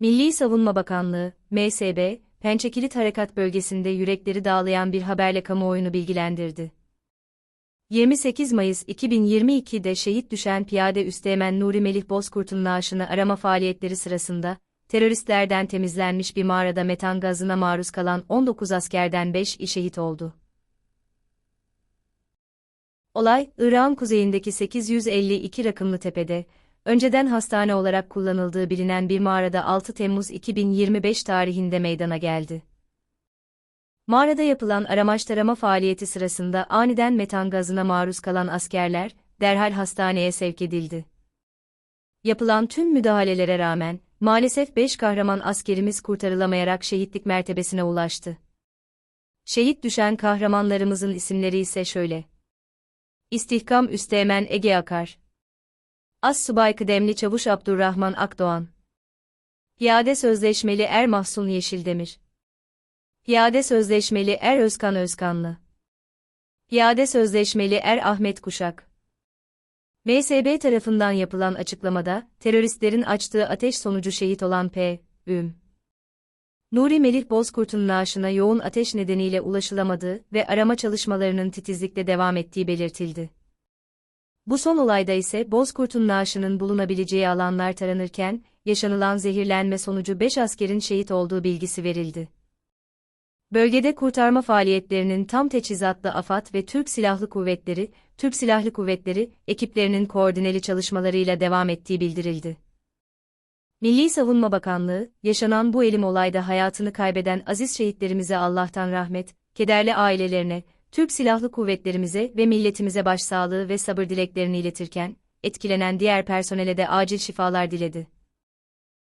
Milli Savunma Bakanlığı, MSB, Pençekilit Harekat Bölgesi'nde yürekleri dağlayan bir haberle kamuoyunu bilgilendirdi. 28 Mayıs 2022'de şehit düşen piyade Üsteğmen Nuri Melih Bozkurt'un naaşını arama faaliyetleri sırasında, teröristlerden temizlenmiş bir mağarada metan gazına maruz kalan 19 askerden 5'i şehit oldu. Olay, Irak'ın kuzeyindeki 852 rakımlı tepede, önceden hastane olarak kullanıldığı bilinen bir mağarada 6 Temmuz 2025 tarihinde meydana geldi. Mağarada yapılan aramaştarama faaliyeti sırasında aniden metan gazına maruz kalan askerler, derhal hastaneye sevk edildi. Yapılan tüm müdahalelere rağmen, maalesef 5 kahraman askerimiz kurtarılamayarak şehitlik mertebesine ulaştı. Şehit düşen kahramanlarımızın isimleri ise şöyle. İstihkam Üsteğmen Ege Akar As Subay Kıdemli Çavuş Abdurrahman Akdoğan Piyade Sözleşmeli Er Mahsun Yeşildemir Piyade Sözleşmeli Er Özkan Özkanlı Piyade Sözleşmeli Er Ahmet Kuşak MSB tarafından yapılan açıklamada, teröristlerin açtığı ateş sonucu şehit olan P. Üm. Nuri Melih Bozkurt'un naaşına yoğun ateş nedeniyle ulaşılamadığı ve arama çalışmalarının titizlikle devam ettiği belirtildi. Bu son olayda ise Bozkurt'un naaşının bulunabileceği alanlar taranırken, yaşanılan zehirlenme sonucu 5 askerin şehit olduğu bilgisi verildi. Bölgede kurtarma faaliyetlerinin tam teçhizatlı AFAD ve Türk Silahlı Kuvvetleri, Türk Silahlı Kuvvetleri ekiplerinin koordineli çalışmalarıyla devam ettiği bildirildi. Milli Savunma Bakanlığı, yaşanan bu elim olayda hayatını kaybeden aziz şehitlerimize Allah'tan rahmet, kederli ailelerine, Türk Silahlı Kuvvetlerimize ve milletimize başsağlığı ve sabır dileklerini iletirken, etkilenen diğer personele de acil şifalar diledi.